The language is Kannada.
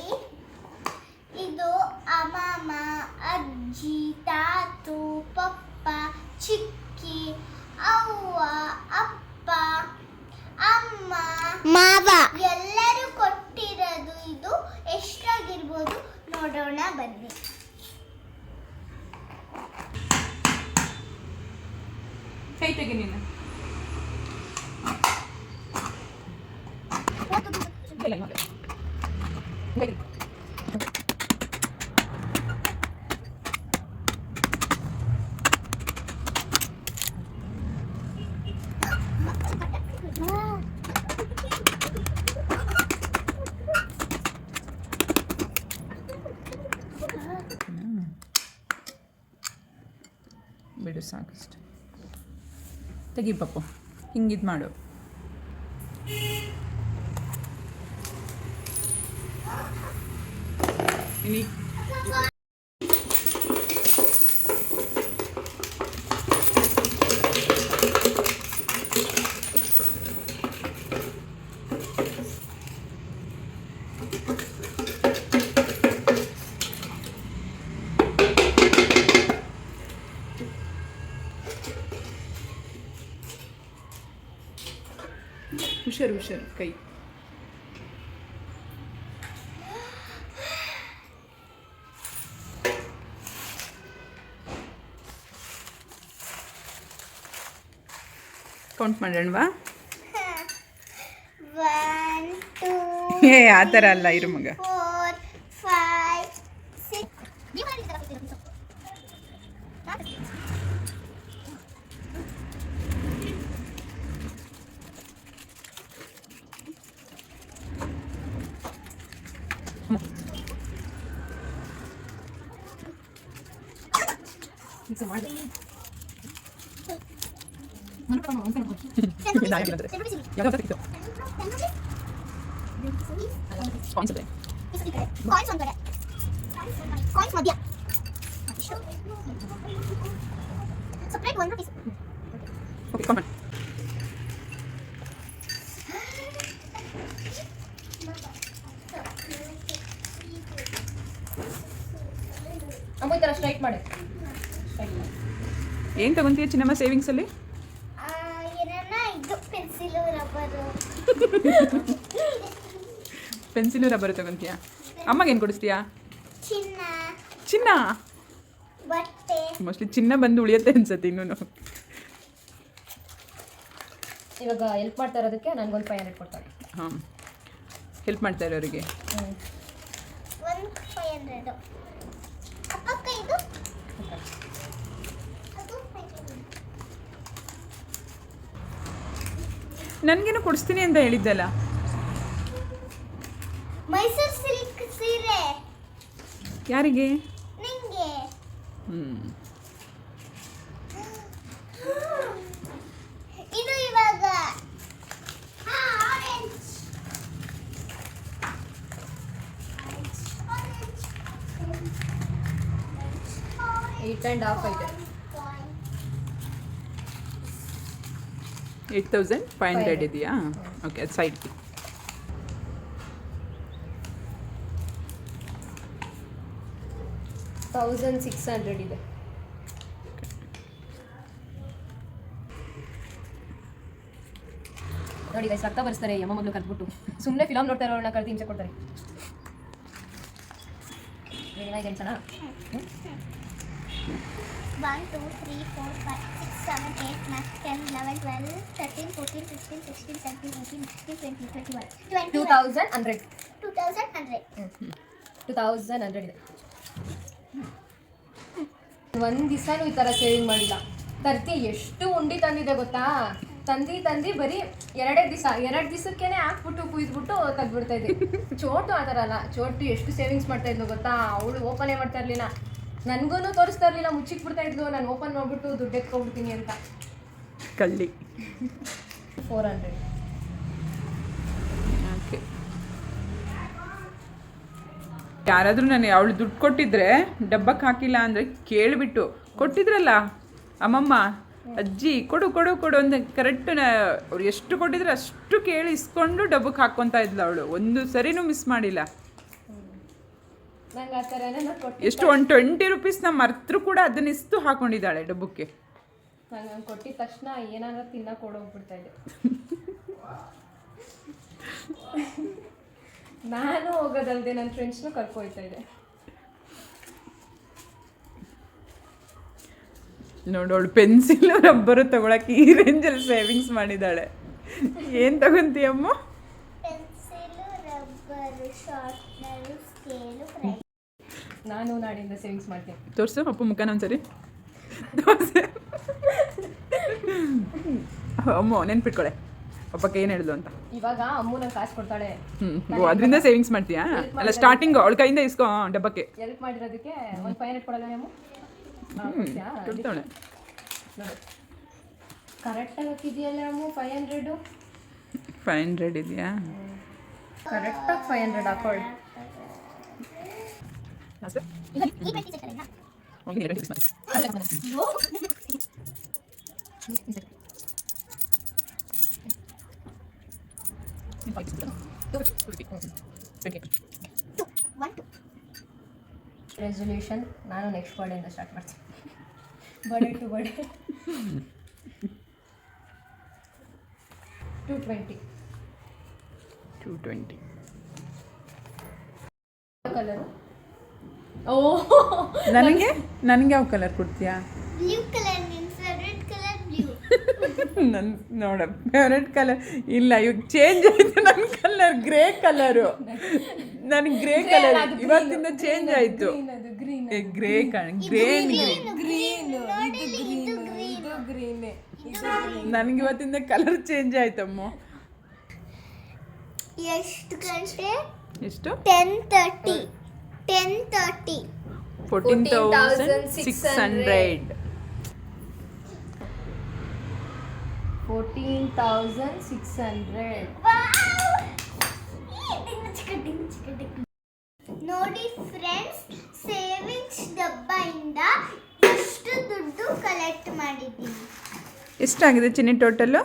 ನೋಡಿ ಇದು ಅಮ್ಮಮ್ಮ ಅಜ್ಜಿ ತಾತು ಪಪ್ಪ ಚಿಕ್ಕಿ ಅವ್ವ ಅಪ್ಪ ಅಮ್ಮ. ಮಾವ. ಎಲ್ಲರೂ ಕೊಟ್ಟಿರೋದು ಇದು. ಎಷ್ಟಾಗಿರ್ಬೋದು ನೋಡೋಣ ಬನ್ನಿ. ಕೈ ತೆಗೆ ನಿನ್ನ ತೆಗಿ. ಬಿಡು ಸಾಕಷ್ಟು. ತೆಗಿ ಪಪ್ಪು ಹಿಂಗಿದು ಮಾಡು. ഇനി ഉഷർ ഉഷർ കൈ. ಕೌಂಟ್ ಮಾಡೋಣವಾ ಒನ್ ಟೂ ಏ ಆ ಥರ ಅಲ್ಲ ಇರು ಮಗ. ಫೋರ್ ಫೈವ್ ಸಿಕ್ಸ್ ಯಾವ್ದು ತೆಗಿತು ಕಾಯಿನ್ಸ್ ಇದೆ ಕಾಯಿನ್ಸ್ ಒಂದ್ ಕಡೆ ಮಧ್ಯ ಸ್ಟ್ರೈಟ್ ಮಾಡಿ. ಏನು ತಗೊಂತೀಯ ಚಿನ್ನಮ್ಮ ಸೇವಿಂಗ್ಸಲ್ಲಿ ಏನಾರ ಇದು ಪೆನ್ಸಿಲು ರಬ್ಬರು ಪೆನ್ಸಿಲು ರಬ್ಬರ್ ತಗೊಂತೀಯಾ? ಅಮ್ಮಗೇನು ಏನು ಕೊಡಿಸ್ತೀಯಾ? ಚಿನ್ನ. ಮೋಸ್ಟ್ಲಿ ಚಿನ್ನ ಬಂದು ಉಳಿಯುತ್ತೆ ಅನ್ಸತ್ತೆ ಇನ್ನೂ ಇವಾಗ ಹೆಲ್ಪ್ ಮಾಡ್ತಾ ಇರೋದಕ್ಕೆ ನನಗೊಂದು ಫೈವ್ ಹಂಡ್ರೆಡ್ ಕೊಡ್ತಾರೆ. ಹಾಂ. ಹೆಲ್ಪ್ ಮಾಡ್ತಾ ಇರೋರಿಗೆ. ಒನ್ ಫೈವ್ ಹಂಡ್ರೆಡು ಅಕ್ಕ ಇದು ಅದು ಫೈವ್ ಹಂಡ್ರೆಡ್ ನನಗೇನು ಕೊಡಿಸ್ತೀನಿ ಅಂತ ಹೇಳಿದ್ದಲ್ಲ. ಮೈಸೂರು ಸಿಲ್ಕ್ ಸೀರೆ. ಯಾರಿಗೆ? ನಿಂಗೆ. ಹ್ಞೂ ಇದು ಇವಾಗ. ಆರೆಂಜ್ ಏಯ್ಟ್ ಆ್ಯಂಡ್ ಹಾಫ್ ಐತೆ ಏಯ್ಟ್ ತೌಸಂಡ್ ಫೈವ್ ಹಂಡ್ರೆಡ್ ಇದೆಯಾ? ಓಕೆ ಅದು ಸೈಡ್ ತೌಸಂಡ್ ಸಿಕ್ಸ್ ಹಂಡ್ರೆಡ್ ಇದೆ. ನೋಡಿ ಗೈಸ್ ರಕ್ತ ಬರ್ಸ್ತಾರೆ ಯಮ್ಮ ಮೊದಲು ಕರೆದ್ಬಿಟ್ಟು ಸುಮ್ಮನೆ ಫಿಲಮ್ ನೋಡ್ತಾ ಇರೋಣ ಕರೆದು ಹಿಂಸೆ ಕೊಡ್ತಾರೆ. One two three four five six seven eight nine ten eleven twelve thirteen fourteen fifteen sixteen seventeen eighteen nineteen twenty twenty one twenty two thousand hundred two thousand hundred two thousand hundred ಇದೆ. ಒಂದು ದಿವಸನೂ ಈ ಥರ ಸೇವಿಂಗ್ ಮಾಡಿಲ್ಲ. ತರ್ತಿ ಎಷ್ಟು ಉಂಡಿ ತಂದಿದೆ ಗೊತ್ತಾ? ತಂದಿ ತಂದಿ ಬರೀ ಎರಡೇ ದಿವಸ ಎರಡು ದಿವಸಕ್ಕೇನೆ ಹಾಕ್ಬಿಟ್ಟು ಕುಯ್ದ್ಬಿಟ್ಟು ತೆಗ್ದ್ಬಿಡ್ತಾ ಇದ್ದೀವಿ ಚೋಟು ಆ ಥರ ಅಲ್ಲ. ಚೋಟು ಎಷ್ಟು ಸೇವಿಂಗ್ಸ್ ಮಾಡ್ತಾ ಇದ್ಲು ಗೊತ್ತಾ? ಅವಳು ಓಪನೇ ಮಾಡ್ತಾ ಇರಲಿಲ್ಲ. ನನಗೂ ತೋರಿಸ್ತಾ ಇರ್ಲಿಲ್ಲ ಮುಚ್ಚಿಕ್ ಬಿಡ್ತಾ ಇದ್ಲು ನಾನು ಓಪನ್ ಮಾಡ್ಬಿಟ್ಟು ದುಡ್ಡು ಎತ್ಕೊಂಡ್ಬಿಡ್ತೀನಿ ಅಂತ. ಕಳ್ಳಿ. ಫೋರ್ ಹಂಡ್ರೆಡ್ ಯಾರಾದರೂ ನಾನು ಅವಳು ದುಡ್ಡು ಕೊಟ್ಟಿದ್ರೆ ಡಬ್ಬಕ್ಕೆ ಹಾಕಿಲ್ಲ ಅಂದರೆ ಕೇಳಿಬಿಟ್ಟು. ಕೊಟ್ಟಿದ್ರಲ್ಲ ಅಮ್ಮಮ್ಮ ಅಜ್ಜಿ ಕೊಡು ಕೊಡು ಕೊಡು ಅಂತ ಕರೆಕ್ಟ್ ಅವ್ರು ಎಷ್ಟು ಕೊಟ್ಟಿದ್ರೆ ಅಷ್ಟು ಕೇಳಿ ಇಸ್ಕೊಂಡು ಡಬ್ಬಕ್ಕೆ ಹಾಕ್ಕೊತಾ ಇದ್ಲು ಅವಳು. ಒಂದು ಸರಿನೂ ಮಿಸ್ ಮಾಡಿಲ್ಲ. ನಂಗೆ ಆ ಥರನೇ ನಾನು ಕೊಟ್ಟು ಎಷ್ಟು ಒಂದು ಟ್ವೆಂಟಿ ರುಪೀಸ್ನ ಮರ್ತರು ಕೂಡ ಅದನ್ನ ಇಷ್ಟು ಹಾಕೊಂಡಿದ್ದಾಳೆ ಡಬ್ಬಕ್ಕೆ. ನಂಗೆ ಹಂಗೆ ಕೊಟ್ಟಿದ ತಕ್ಷಣ ಏನಾದ್ರು ತಿನ್ನಕ್ಕೆ ಓಡೋಗ್ಬಿಡ್ತಾ ಇದೆ. ನಾನು ಹೋಗೋದಲ್ದೆ ನನ್ನ ಫ್ರೆಂಡ್ಸ್ನು ಕರ್ಕೊಯ್ತಾ ಇದೆ. ನೋಡು ಅವಳು ಪೆನ್ಸಿಲ್ ರಬ್ಬರು ತಗೊಳಕ್ಕೆ ಈ ರೇಂಜಲ್ಲಿ ಸೇವಿಂಗ್ಸ್ ಮಾಡಿದ್ದಾಳೆ. ಏನು ತಗೊಂತೀಯಮ್ಮ? ಪೆನ್ಸಿಲ್ ರಬ್ಬರು ಶಾರ್ಟ್ ನಾನು ನಾಡಿಂದ ಸೇವಿಂಗ್ಸ್ ಮಾಡ್ತೀನಿ. ತೋರಿಸು ಅಪ್ಪ ಮುಖನ ಒಂದ್ಸರಿ. ತೋರ್ಸು. ಅಮ್ಮ ನೆನ್ಪಿಟ್ಕೊಳೆ. ಪಪ್ಪಕ್ಕೆ ಏನು ಹೇಳಿದ್ಲು ಅಂತ. ಇವಾಗ ಅಮ್ಮು ನಂಗೆ ಕಾಸು ಕೊಡ್ತಾಳೆ. ಹ್ಞೂ ಅದರಿಂದ ಸೇವಿಂಗ್ಸ್ ಮಾಡ್ತೀಯಾ? ಅಲ್ಲ ಸ್ಟಾರ್ಟಿಂಗ್ ಅವಳ ಕೈಯಿಂದ ಇಸ್ಕೊ ಡಬ್ಬಕ್ಕೆ. ಎಲ್ಪ್ ಮಾಡಿರೋದಕ್ಕೆ ಒಂದು ಫೈವ್ ಹಂಡ್ರೆಡ್ ಕೊಡಲ್ಲ ನೀವು ಕೊಡ್ತಾಳೆ. ಕರೆಕ್ಟಾಗಿ ಹಾಕಿದೆಯಲ್ಲ ಅಮ್ಮು ಫೈವ್ ಹಂಡ್ರೆಡು ಫೈವ್ ಹಂಡ್ರೆಡ್ ಇದೆಯಾ? ಕರೆಕ್ಟಾಗಿ ಫೈವ್ ಹಂಡ್ರೆಡ್ ಹಾಕೊಳ್ಳಿ ಅಷ್ಟೇ ಈ ಪೆಟ್ಟಿ ಚೆಕ್ಕಲ್ಲ ಹೋಗಿ ಎರಡು fix ಮಾಡಿ. ಒನ್ ಟು ರೆಸೊಲ್ಯೂಷನ್ ನಾನು ನೆಕ್ಸ್ಟ್ ಬರ್ಡೇಯಿಂದ ಸ್ಟಾರ್ಟ್ ಮಾಡ್ತೀನಿ. Birthday to birthday to twenty two twenty colour ಓ. ನನಗೆ? ನನಗೆ ಯಾವ ಕಲರ್ ಕೊಡ್ತೀಯಾ? ಬ್ಲೂ ಕಲರ್ ನಿನ್ನ ಫೇವ್ರೆಟ್ ಕಲರ್ ಬ್ಲೂ ನನ್ನ ನೋಡ ಫೇವ್ರೆಟ್ ಕಲರ್ ಇಲ್ಲ ಇವಾಗ ಚೇಂಜ್ ಆಯ್ತು ನನ್ನ ಕಲರ್ ಗ್ರೇ ಕಲರು ನನಗೆ ಗ್ರೇ ಕಲರ್ ಇವತ್ತಿಂದ ಚೇಂಜ್ ಆಯ್ತು. ಅದು ಗ್ರೀನ್ ಗ್ರೇ ಕಣ್ ಗ್ರೇ ಗ್ರೀನ್ ಇದು ಗ್ರೀನ್ ಇದು ಗ್ರೀನ್ ನನಗೆ ಇವತ್ತಿಂದ ಕಲರ್ ಚೇಂಜ್ ಆಯ್ತಮ್ಮ. ಎಷ್ಟು ಗಂಟೆ? ಎಷ್ಟು? Ten thirty ten thirty fourteen thousand six hundred fourteen thousand six hundred ನೋಡಿ ಫ್ರೆಂಡ್ಸ್ ಸೇವಿಂಗ್ಸ್ ಡಬ್ಬದಿಂದ ಎಷ್ಟು ದುಡ್ಡು ಕಲೆಕ್ಟ್ ಮಾಡಿದ್ದೀನಿ ಎಷ್ಟಾಗಿದೆ ಚಿನ್ನಿ ಟೋಟಲ್ಲು